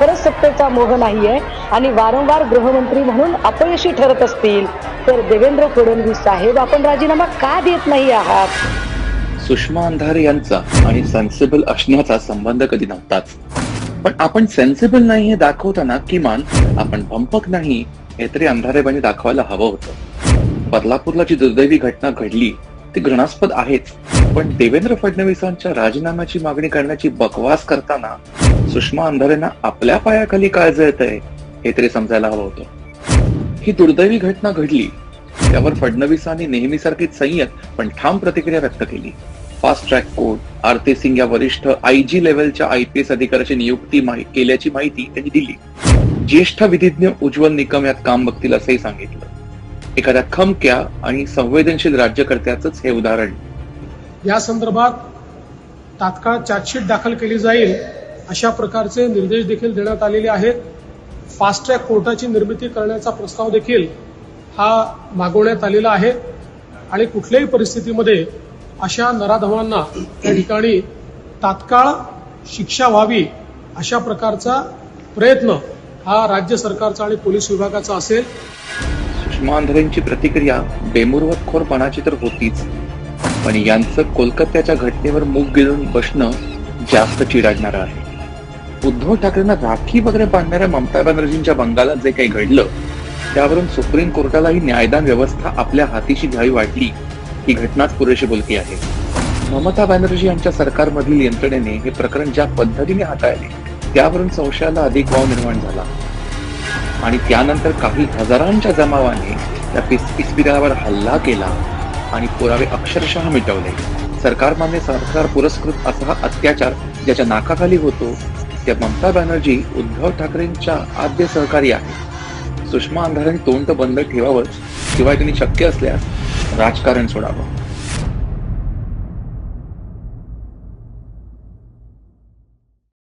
खरंच सत्तेचा मोह नाहीये आणि वारंवार गृहमंत्री म्हणून अपयशी ठरत असतील तर देवेंद्र फडणवीस साहेब आपण राजीनामा का देत नाही आहात? सुषमा अंधारे यांचा आणि सेन्सिबल असण्याचा संबंध कधी नव्हताच. पण आपण सेन्सिबल नाही हे दाखवताना किमान आपण भंपक नाही हे तरी अंधारेबाने दाखवायला हवं होतं. बदलापूरला जी दुर्दैवी घटना घडली ती घृणास्पद आहेच. पण देवेंद्र फडणवीसांच्या राजीनाम्याची मागणी करण्याची बकवास करताना सुषमा अंधारेंना आपल्या पायाखाली काय जळतंय हे तरी समजायला हवं होतं. ही दुर्दैवी घटना घडली. त्यावर फडणवीसांनी नेहमीसारखीच संयत पण ठाम प्रतिक्रिया व्यक्त केली. Fast track court Aarti Singh या वरिष्ठ आय जी लेव्हलच्या आय पी एस अधिकाऱ्याची नियुक्ती केल्याची माहिती त्यांनी दिली. ज्येष्ठ विधिज्ञ उज्ज्वल निकम यात काम बघतील असंही सांगितलं. एखाद्या खमक्या आणि संवेदनशील राज्यकर्त्याच हे उदाहरण. या संदर्भात तात्काळ चार्जशीट दाखल केली जाईल. अशा प्रकारचे निर्देश देखील देण्यात आलेले आहेत. फास्ट ट्रॅक कोर्टाची निर्मिती करण्याचा प्रस्ताव देखील हा मागवण्यात आलेला आहे. आणि कुठल्याही परिस्थितीमध्ये अशा नराधमांना त्या ठिकाणी तात्काळ शिक्षा व्हावी अशा प्रकारचा प्रयत्न हा राज्य सरकारचा आणि पोलीस विभागाचा असेल. सुषमा अंधारेंची प्रतिक्रिया बेमुरवतखोरपणाची तर होतीच. पण यांचं कोलकात्याच्या घटनेवर मूग गिळून बसणं जास्त चिराडणारं आहे. उद्धव ठाकरेंना राखी वगैरे बांधणाऱ्या ममता बॅनर्जींच्या बंगालात जे काही घडलं त्यावरून सुप्रीम कोर्टालाही न्यायदान व्यवस्था आपल्या हातीशी घ्यावी वाटली. ही घटनाच पुरेशी बोलकी आहे. ममता बॅनर्जी यांच्या सरकारमधील यंत्रणेने हे प्रकरण ज्या पद्धतीने हाताळले त्यावरून संशयाला अधिक वाव निर्माण झाला. आणि त्यानंतर काही हजारांच्या जमावाने त्या इस्पितळावर हल्ला केला आणि पुरावे अक्षरशः मिटवले. सरकारमान्य सरकार पुरस्कृत असा हा अत्याचार ज्याच्या नाकाखाली होतो त्या ममता बॅनर्जी उद्धव ठाकरेंच्या आद्य सहकारी आहे सुषमा अंधारांनी तोंड बंद ठेवावंच शिवाय त्यांनी शक्य असल्यास राजकारण सोडावं.